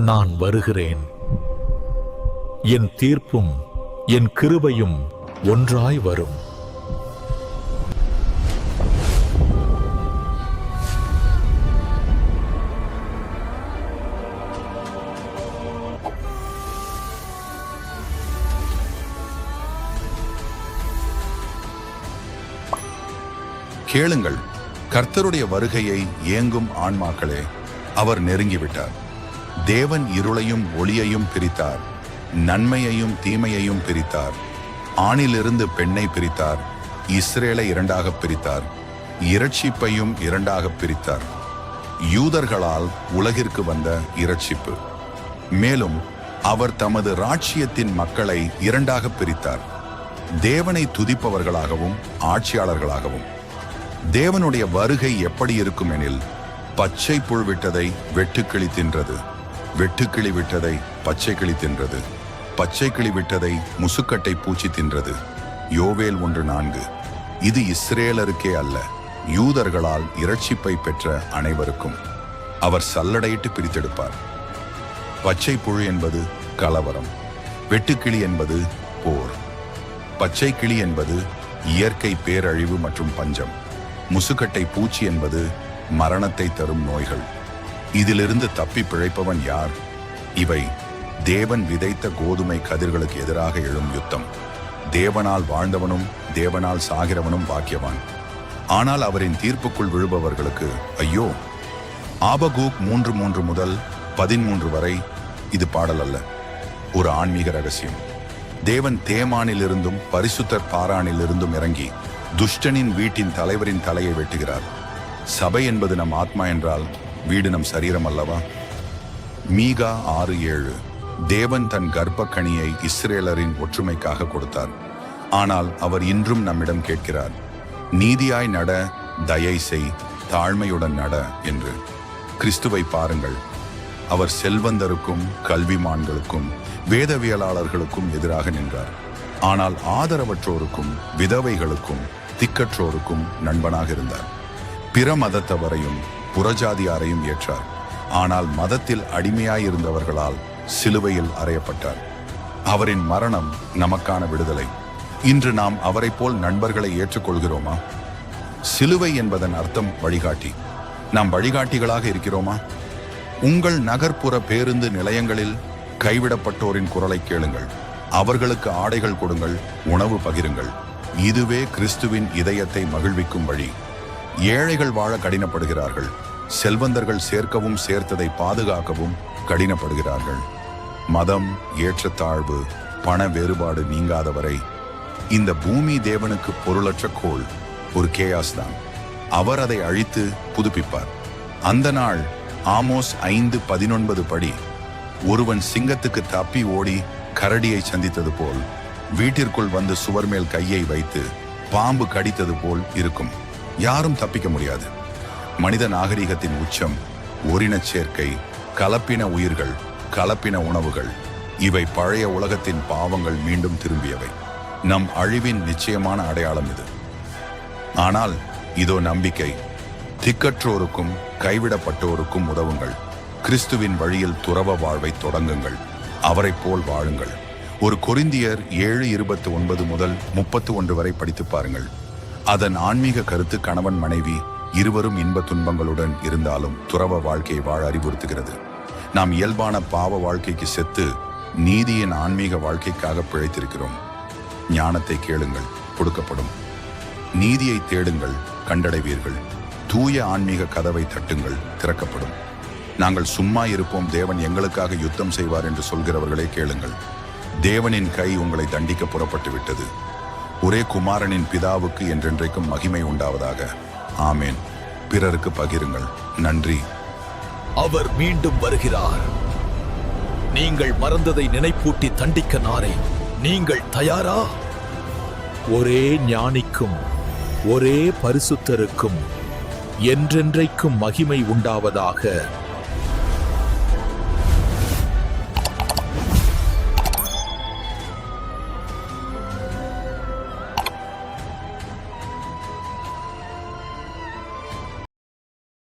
நான் வருகிறேன். என் தீர்ப்பும் என் கிருபையும் ஒன்றாய் வரும். கேளுங்கள் கர்த்தருடைய வருகையை ஏங்கும் ஆன்மாக்களே அவர் நெருங்கிவிட்டார். தேவன் இருளையும் ஒளியையும் பிரித்தார். நன்மையையும் தீமையையும் பிரித்தார். ஆணிலிருந்து பெண்ணை பிரித்தார். இஸ்ரேலை இரண்டாக பிரித்தார். இரட்சிப்பையும் இரண்டாக பிரித்தார். யூதர்களால் உலகிற்கு வந்த இரட்சிப்பு. மேலும் அவர் தமது ராட்சியத்தின் மக்களை இரண்டாக பிரித்தார். தேவனை துதிப்பவர்களாகவும் ஆட்சியாளர்களாகவும். தேவனுடைய வருகை எப்படி இருக்கும் எனில் பச்சை புழுவிட்டதை வெட்டுக்கிளி தின்றது. வெட்டுக்கிளி விட்டதை பச்சை கிளி தின்றது. பச்சை கிளி விட்டதை முசுக்கட்டை பூச்சி தின்றது. யோவேல் ஒன்று நான்கு. இது இஸ்ரேலருக்கே அல்ல யூதர்களால் இரட்சிப்பை பெற்ற அனைவருக்கும். அவர் சல்லடையிட்டு பிரித்தெடுப்பார். பச்சை புழு என்பது கலவரம். வெட்டுக்கிளி என்பது போர். பச்சை கிளி என்பது இயற்கை பேரழிவு மற்றும் பஞ்சம். முசுக்கட்டை பூச்சி என்பது மரணத்தை தரும் நோய்கள். இதிலிருந்து தப்பி பிழைப்பவன் யார்? இவை தேவன் விதைத்த கோதுமை கதிர்களுக்கு எதிராக எழும் யுத்தம். தேவனால் வாழ்ந்தவனும் தேவனால் சாகிறவனும் பாக்கியவான். ஆனால் அவரின் தீர்ப்புக்குள் விழுபவர்களுக்கு ஐயோ! ஆபகூக் மூன்று மூன்று முதல் பதிமூன்று வரை இது பாடல் அல்ல. ஒரு ஆன்மீக ரகசியம். தேவன் தேமானிலிருந்தும் பரிசுத்தர் பாரானிலிருந்தும் இறங்கி துஷ்டனின் வீட்டின் தலைவரின் தலையை வெட்டுகிறார். சபை என்பது நம் ஆத்மா என்றால் வீடு நம் சரீரம் அல்லவா? மீகா ஆறு ஏழு. தேவன் தன் கர்ப்பக்கணியை இஸ்ரேலரின் ஒற்றுமைக்காக கொடுத்தார். ஆனால் அவர் இன்றும் நம்மிடம் கேட்கிறார் நீதியாய் நட தயை செய் தாழ்மையுடன் நட என்று. கிறிஸ்துவை பாருங்கள் அவர் செல்வந்தருக்கும் கல்விமான்களுக்கும் வேதவியலாளர்களுக்கும் எதிராக நின்றார். ஆனால் ஆதரவற்றோருக்கும் விதவைகளுக்கும் திக்கற்றோருக்கும் நண்பனாக இருந்தார். பிற மதத்தவரையும் புறஜாதியாரையும் ஏற்றார். ஆனால் மதத்தில் அடிமையாயிருந்தவர்களால் சிலுவையில் அறையப்பட்டார். அவரின் மரணம் நமக்கான விடுதலை. இன்று நாம் அவரைப் போல் நண்பர்களை ஏற்றுக்கொள்கிறோமா? சிலுவை என்பதன் அர்த்தம் வழிகாட்டி. நாம் வழிகாட்டிகளாக இருக்கிறோமா? உங்கள் நகர்ப்புற பேருந்து நிலையங்களில் கைவிடப்பட்டோரின் குரலை கேளுங்கள். அவர்களுக்கு ஆடைகள் கொடுங்கள் உணவு பகிருங்கள். இதுவே கிறிஸ்துவின் இதயத்தை மகிழ்விக்கும் வழி. ஏழைகள் வாழ கடினப்படுகிறார்கள். செல்வந்தர்கள் சேர்க்கவும் சேர்த்ததை பாதுகாக்கவும் கடினப்படுகிறார்கள். மதம் ஏற்றத்தாழ்வு பண வேறுபாடு நீங்காதவரை இந்த பூமி தேவனுக்கு பொருளற்ற கோள் ஒரு கேயாஸ் தான். அவர் அதை அழித்து புதுப்பிப்பார். அந்த நாள் ஆமோஸ் ஐந்து பதினொன்பது படி ஒருவன் சிங்கத்துக்கு தப்பி ஓடி கரடியை சந்தித்தது போல் வீட்டிற்குள் வந்து சுவர் மேல் கையை வைத்து பாம்பு கடித்தது போல் இருக்கும். யாரும் தப்பிக்க முடியாது. மனித நாகரிகத்தின் உச்சம் ஓரினச் சேர்க்கை கலப்பின உயிர்கள் கலப்பின உணவுகள் இவை பழைய உலகத்தின் பாவங்கள் மீண்டும் திரும்பியவை. நம் அழிவின் நிச்சயமான அடையாளம் இது. ஆனால் இதோ நம்பிக்கை. திக்கற்றோருக்கும் கைவிடப்பட்டோருக்கும் உதவுங்கள். கிறிஸ்துவின் வழியில் துறவ வாழ்வை தொடங்குங்கள். அவரைப் போல் வாழுங்கள். ஒரு கொரிந்தியர் ஏழு இருபத்தி ஒன்பது முதல் முப்பத்து ஒன்று வரை படித்து பாருங்கள். அதன் ஆன்மீக கருத்து கணவன் மனைவி இருவரும் இன்ப துன்பங்களுடன் இருந்தாலும் துறவ வாழ்க்கையை வாழ அறிவுறுத்துகிறது. நாம் இயல்பான பாவ வாழ்க்கைக்கு செத்து நீதியின் ஆன்மீக வாழ்க்கைக்காக பிழைத்திருக்கிறோம். ஞானத்தை கேளுங்கள் கொடுக்கப்படும். நீதியை தேடுங்கள் கண்டடைவீர்கள். தூய ஆன்மீக கதவை தட்டுங்கள் திறக்கப்படும். நாங்கள் சும்மா இருப்போம் தேவன் எங்களுக்காக யுத்தம் செய்வார் என்று சொல்கிறவர்களே கேளுங்கள். தேவனின் கை உங்களை தண்டிக்க புறப்பட்டு விட்டது ஒரே குமாரனின் பிதாவுக்கு என்றென்றைக்கும் மகிமை உண்டாவதாக. ஆமேன். பிறருக்கு பகிருங்கள். நன்றி. அவர் மீண்டும் வருகிறார். நீங்கள் மறந்ததை நினைப்பூட்டி தண்டிக்க நாரே நீங்கள் தயாரா? ஒரே ஞானிக்கும் ஒரே பரிசுத்தருக்கும் என்றென்றைக்கும் மகிமை உண்டாவதாக.